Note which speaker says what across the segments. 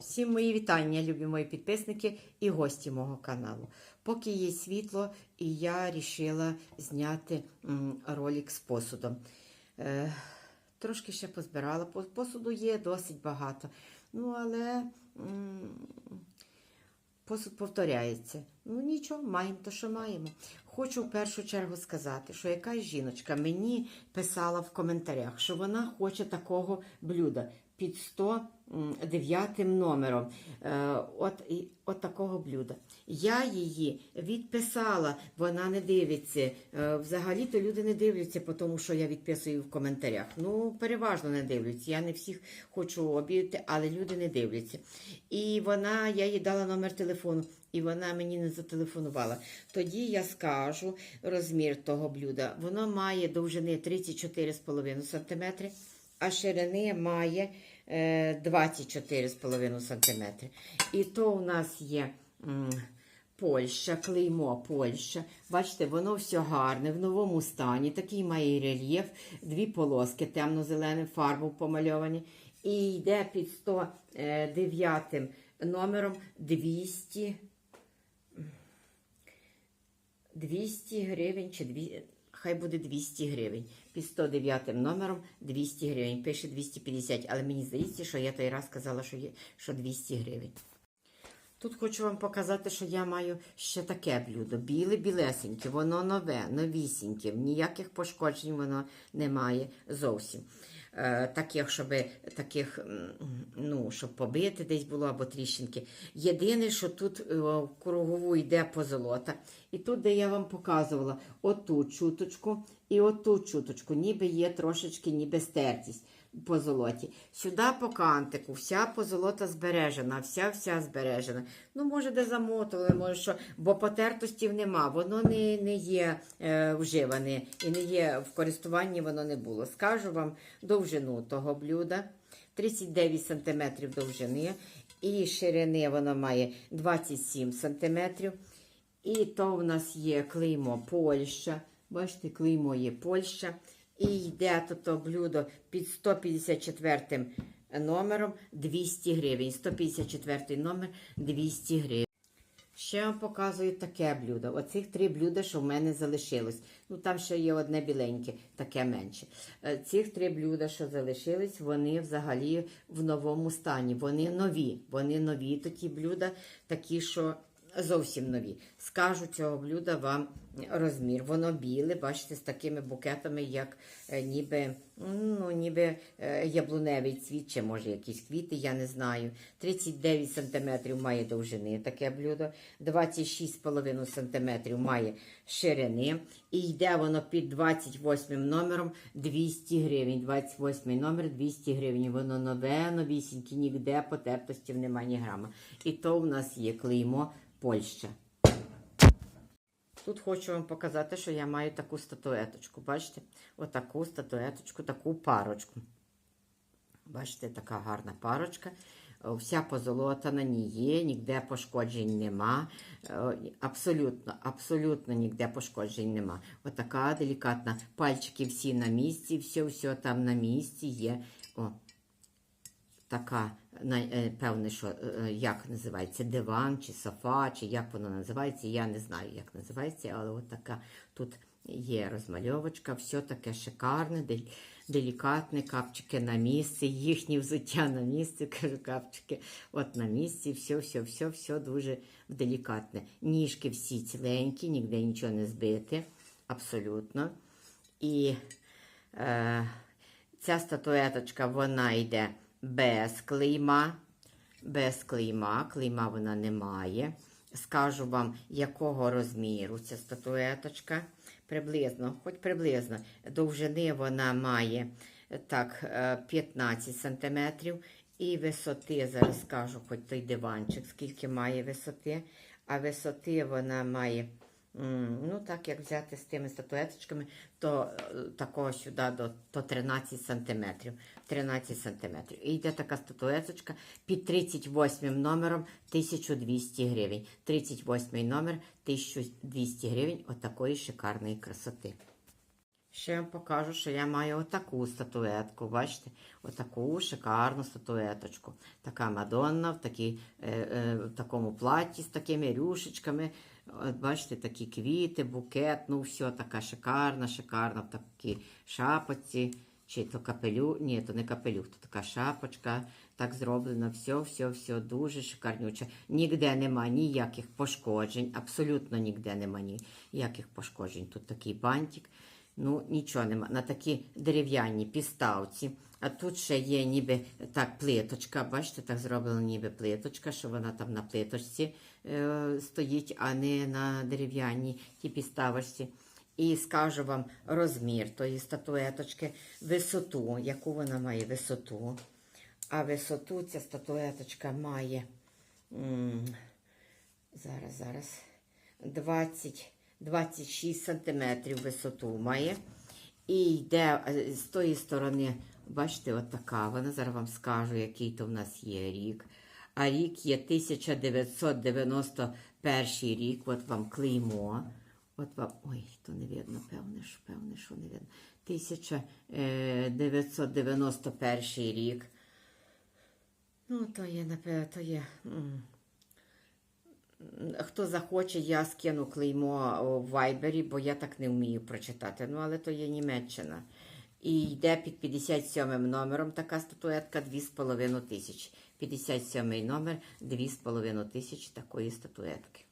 Speaker 1: Всім мої вітання, любі мої підписники і гості мого каналу. Поки є світло, і я вирішила зняти ролик з посудом. Е, трошки ще позбирала. Посуду є досить багато. Ну, але посуд повторяється. Ну нічого, маємо то, що маємо. Хочу в першу чергу сказати, що якась жіночка мені писала в коментарях, що вона хоче такого блюда під 109 номером. Е, от, от такого блюда. Я її відписала, вона не дивиться. Е, взагалі-то люди не дивляться, тому що я відписую в коментарях. Ну, переважно не дивляться. Я не всіх хочу обідати, але люди не дивляться. І вона, я їй дала номер телефону, і вона мені не зателефонувала. Тоді я скажу розмір того блюда. Воно має довжини 34,5 см, а ширини має е, 24,5 см. І то у нас є. Польща, клеймо Польща. Бачите, воно все гарне, в новому стані. Такий має рельєф, дві полоски темно-зеленим фарбою помальовані. І йде під 109 номером 200, 200 гривень чи 200, хай буде 200 гривень. Під 109 номером 200 гривень. Пише 250, але мені здається, що я той раз казала, що, є, що 200 гривень. Тут хочу вам показати, що я маю ще таке блюдо. Біле білесеньке, воно нове, новісіньке, ніяких пошкоджень воно не має зовсім. Е, таких, щоб таких, ну, щоб побити десь було або тріщинки. Єдине, що тут е, в кругову йде позолота. І тут, де я вам показувала, оту чуточку і оту чуточку, ніби є трошечки, ніби стертість по золоті. Сюди по кантику, вся позолота збережена, вся вся збережена. Ну, може, де замотували, може що, бо потертостів нема, воно не, не є е, вживане і не є в користуванні, воно не було. Скажу вам довжину того блюда. 39 см довжини, і ширини воно має 27 см. І то в нас є клеймо Польща. Бачите, клеймо є Польща. І йде то блюдо під 154 номером 200 гривень. 154 номер 200 гривень. Ще вам показую таке блюдо. Оцих три блюда, що в мене залишилось. Ну там ще є одне біленьке, таке менше. Е, Цих три блюда, що залишились, вони взагалі в новому стані. Вони нові. Вони нові такі блюда, такі, що зовсім нові. Скажу цього блюда вам розмір. Воно біле, бачите, з такими букетами, як е, ніби, ну, ніби е, яблуневий цвіт, чи може якісь квіти, я не знаю. 39 см має довжини таке блюдо, 26,5 см має ширини. І йде воно під 28 номером 200 гривень. 28 номер 200 гривень. Воно нове, новісіньке, ніде потертостів немає ні грама. І то в нас є клеймо Польща. Тут хочу вам показати, що я маю таку статуеточку. Бачите? Отаку статуеточку, таку парочку. Бачите, така гарна парочка. Е, Вся позолота на ній є, ніде пошкоджень нема. Е, Абсолютно, абсолютно ніде пошкоджень нема. Отака делікатна. Пальчики всі на місці, все, все там на місці є. О, така, е, певне, що е, як називається, диван чи софа, чи як воно називається. Я не знаю, як називається, але от така тут є розмальовочка, все таке шикарне, делікатне, капчики на місці, їхні взуття на місці, кажу, капчики, от на місці, все, все, все, все дуже делікатне. Ніжки всі ціленькі, ніде нічого не збите, абсолютно. І е, ця статуеточка, вона йде без клейма. Без клейма, клейма вона не має. Скажу вам, якого розміру ця статуеточка. Приблизно, хоч приблизно, довжини вона має е, так, е, 15 см. І висоти, зараз скажу, хоч той диванчик, скільки має висоти. А висоти вона має Ну, так як взяти з тими статуеточками, то е, такого сюди до то 13 сантиметрів. 13 сантиметрів. І йде така статуеточка під 38 номером 1200 гривень. 38 номер 1200 гривень. Отакої шикарної красоти. Ще вам покажу, що я маю отаку статуетку. Бачите? Отаку шикарну статуеточку. Така Мадонна в, такій, е, е, в такому платі з такими рюшечками. Бачите, такі квіти, букет, ну все, така шикарна, шикарна, в такій шапочці. Чи то капелю, ні, то не капелюх, то така шапочка, так зроблено, все, все, все дуже шикарнюче. Ніде нема ніяких пошкоджень, абсолютно ніде нема ніяких пошкоджень. Тут такий бантик, ну нічого нема. На такі дерев'яні підставці. А тут ще є ніби так плиточка, бачите, так зроблена ніби плиточка, що вона там на плиточці е, стоїть, а не на дерев'яній тій підставочці. І скажу вам розмір тої статуеточки, висоту, яку вона має висоту. А висоту ця статуеточка має м, зараз, зараз 20, 26 сантиметрів висоту має. І йде е, з тої сторони, бачите, от така. Вона зараз вам скажу, який то в нас є рік. А рік є 1991 рік. От вам клеймо. От вам, ой, то не видно, певне, що певне, що не видно. 1991 рік. Ну, то є, напевно, то є. Хто захоче, я скину клеймо у Вайбері, бо я так не вмію прочитати. Ну, але то є Німеччина. І йде під 57 номером така статуетка 2,5 тисячі. 57 номер 2,5 тисячі такої статуетки.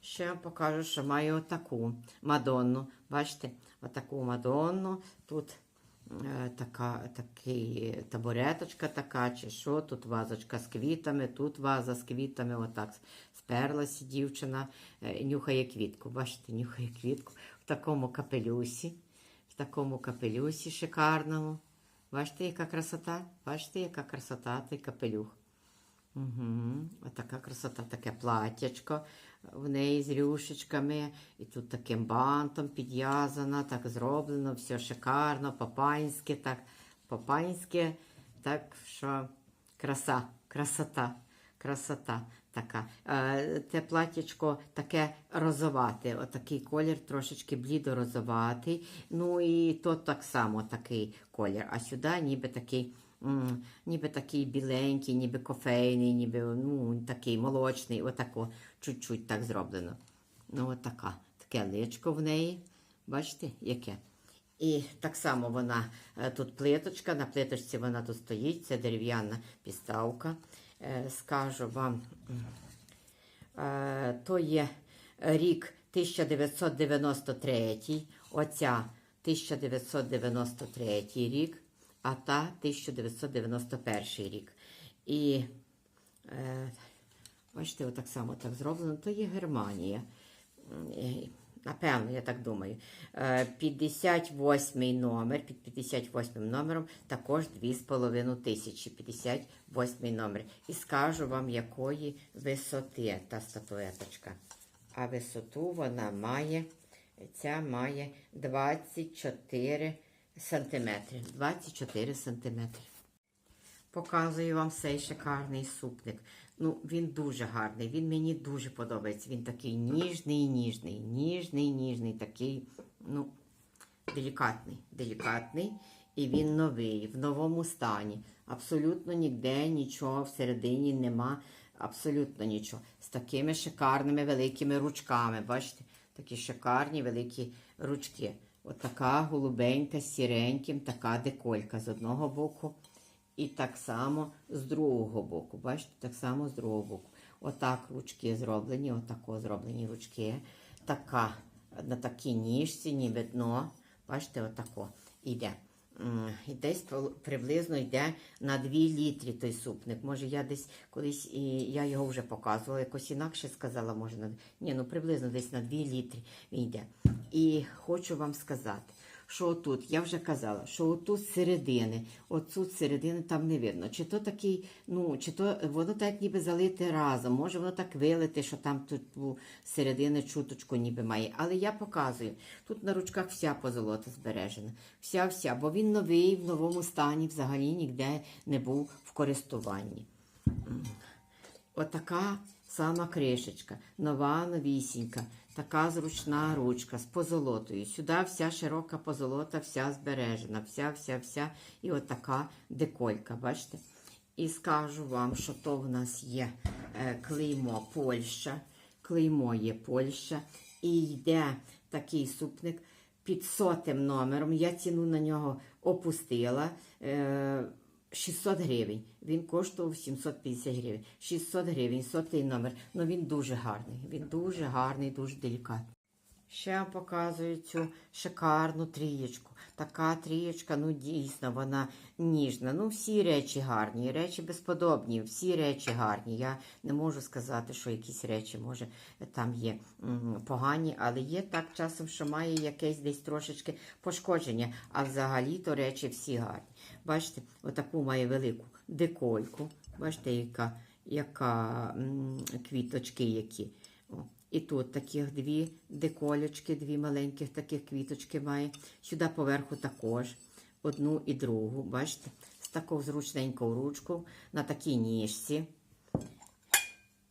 Speaker 1: Ще я покажу, що маю отаку Мадонну. Бачите, отаку Мадонну. Тут е, така, такий табуреточка така, чи що, тут вазочка з квітами, тут ваза з квітами, отак сперлася дівчина, е, нюхає квітку. Бачите, нюхає квітку в такому капелюсі, в такому капелюсі шикарному. Бачите, яка красота? Бачите, яка красота, той капелюх. Угу. Отака красота, таке платтячко в неї з рюшечками. І тут таким бантом підв'язано, так зроблено, все шикарно, по-панськи, так, по-панськи, так що краса, красота, красота така. Е, Те платтячко таке розовате, отакий колір, трошечки блідо-розоватий. Ну і то так само такий колір. А сюди ніби такий. Ніби такий біленький, ніби кофейний, ніби ну, такий молочний, отако, чуть-чуть так зроблено. Ну, отака. Таке личко в неї. Бачите, яке? І так само вона е, тут плиточка, на плиточці вона тут стоїть, це дерев'яна підставка. Е, Скажу вам, е, то є рік 1993, оця 1993 рік а та 1991 рік. І, е, бачите, отак само так зроблено, то є Германія. Е, Напевно, я так думаю. Е, 58 номер, під 58 номером також 2,5 тисячі. 58 номер. І скажу вам, якої висоти та статуеточка. А висоту вона має, ця має 24 сантиметри. 24 сантиметри. Показую вам цей шикарний супник. Ну, він дуже гарний, він мені дуже подобається. Він такий ніжний, ніжний, ніжний, ніжний, такий, ну, делікатний, делікатний. І він новий, в новому стані. Абсолютно ніде нічого всередині нема. Абсолютно нічого. З такими шикарними великими ручками. Бачите? Такі шикарні великі ручки. Отака голубенька з сіреньким, така деколька з одного боку. І так само з другого боку. Бачите, так само з другого боку. Отак ручки зроблені, отако зроблені ручки. Така, на такій ніжці, ніби дно. Бачите, отако іде. І десь приблизно йде на 2 літрі той супник. Може, я десь колись і я його вже показувала, якось інакше сказала, може, на ні, ну приблизно десь на 2 літри він йде. І хочу вам сказати, що отут, я вже казала, що отут середини, отут середини там не видно. Чи то такий, ну, чи то воно так ніби залите разом, може воно так вилите, що там тут середини чуточку ніби має. Але я показую, тут на ручках вся позолота збережена. Вся-вся, бо він новий, в новому стані, взагалі ніде не був в користуванні. Отака сама кришечка, нова, новісінька, така зручна ручка з позолотою. Сюди вся широка позолота, вся збережена, вся, вся, вся. І отака деколька, бачите? І скажу вам, що то в нас є е, клеймо Польща. Клеймо є Польща. І йде такий супник під сотим номером. Я ціну на нього опустила. Е, 600 гривень. Він коштував 750 гривень. 600 гривень, сотий номер. Ну він дуже гарний. Він дуже гарний, дуже делікатний. Ще вам показую цю шикарну трієчку. Така трієчка, ну дійсно, вона ніжна. Ну, всі речі гарні, речі безподобні, всі речі гарні. Я не можу сказати, що якісь речі, може, там є погані, але є так часом, що має якесь десь трошечки пошкодження. А взагалі то речі всі гарні. Бачите, отаку має велику декольку. Бачите, яка, яка квіточки які. О. І тут таких дві деколечки, дві маленьких таких квіточки має. Сюди поверху також одну і другу. Бачите? З такою зручненькою ручкою на такій ніжці.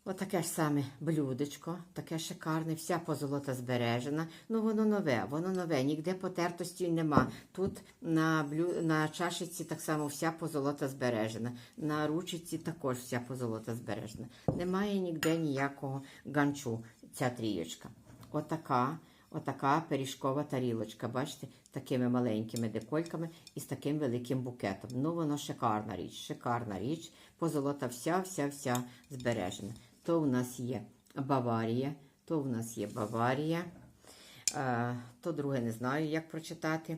Speaker 1: Отаке ж саме блюдечко, таке шикарне, вся позолота збережена. Ну воно нове, воно нове, ніде потертості нема. Тут на блю... на чашиці так само вся позолота збережена. На ручці також вся позолота збережена. Немає ніде ніякого ганчу, ця трієчка. Отака, отака пиріжкова тарілочка, бачите, такими маленькими декольками і з таким великим букетом. Ну воно шикарна річ, шикарна річ. Позолота вся, вся, вся збережена. То у нас є Баварія, то у нас є Баварія, е, то друге не знаю, як прочитати.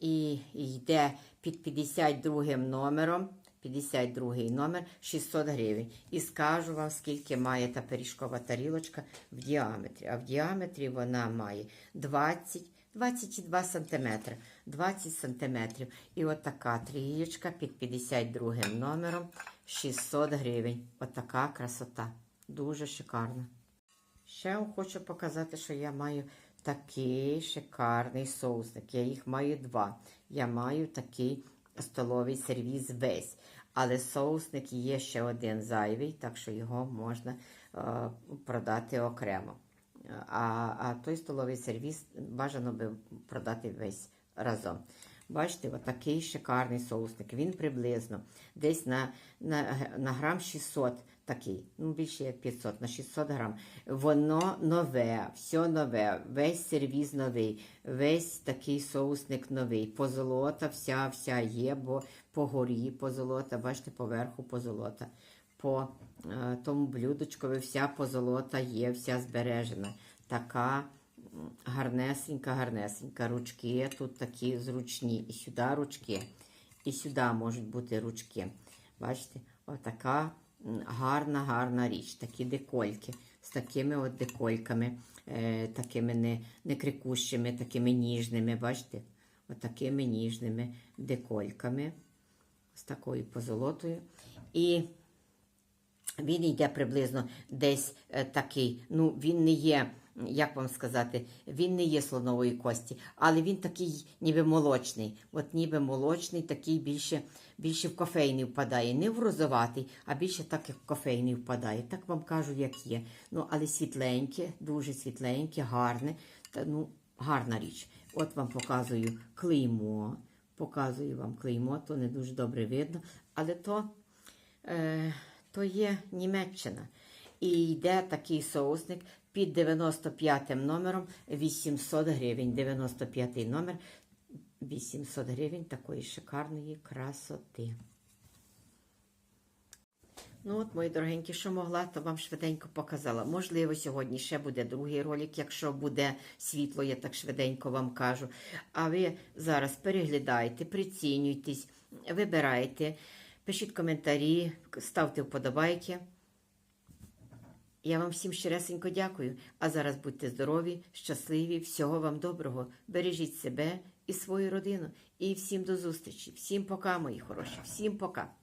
Speaker 1: І йде під 52 номером. 52 номер 600 гривень. І скажу вам, скільки має та пиріжкова тарілочка в діаметрі. А в діаметрі вона має 20 22 сантиметри. 20 сантиметрів. І от така трієчка під 52 номером 600 гривень. Отака красота. Дуже шикарна. Ще хочу показати, що я маю такий шикарний соусник. Я їх маю два. Я маю такий столовий сервіз весь. Але соусник є ще один зайвий, так що його можна е, продати окремо. А, а той столовий сервіз бажано би продати весь разом. Бачите, отакий шикарний соусник. Він приблизно десь на, на, на грам 600 такий, ну більше як 500, на 600 грам. Воно нове, все нове, весь сервіз новий, весь такий соусник новий. Позолота вся вся є, бо по горі позолота, бачите, поверху позолота. По е, тому блюдочкові вся позолота є, вся збережена. Така гарнесенька, гарнесенька. Ручки тут такі зручні. І сюди ручки, і сюди можуть бути ручки. Бачите, отака м, гарна, гарна річ. Такі декольки з такими от декольками, е, такими не, не крикущими, такими ніжними. Бачите? Отакими ніжними декольками. З такою позолотою. І він йде приблизно десь е, такий. Ну, він не є, як вам сказати, він не є слонової кості, але він такий ніби молочний. От ніби молочний, такий більше, більше в кофейний впадає. Не в розоватий, а більше так, як в кофейний впадає. Так вам кажу, як є. Ну, але світленьке, дуже світленьке, гарне. Та, ну, гарна річ. От вам показую клеймо. Показую вам клеймо, то не дуже добре видно, але то. Е, то є Німеччина. І йде такий соусник під 95 номером 800 гривень. 95 номер 800 гривень такої шикарної красоти. Ну от, мої дорогенькі, що могла, то вам швиденько показала. Можливо, сьогодні ще буде другий ролик, якщо буде світло, я так швиденько вам кажу. А ви зараз переглядайте, прицінюйтесь, вибирайте. Пишіть коментарі, ставте вподобайки. Я вам всім щиресенько дякую. А зараз будьте здорові, щасливі, всього вам доброго. Бережіть себе і свою родину. І всім до зустрічі. Всім пока, мої хороші. Всім пока.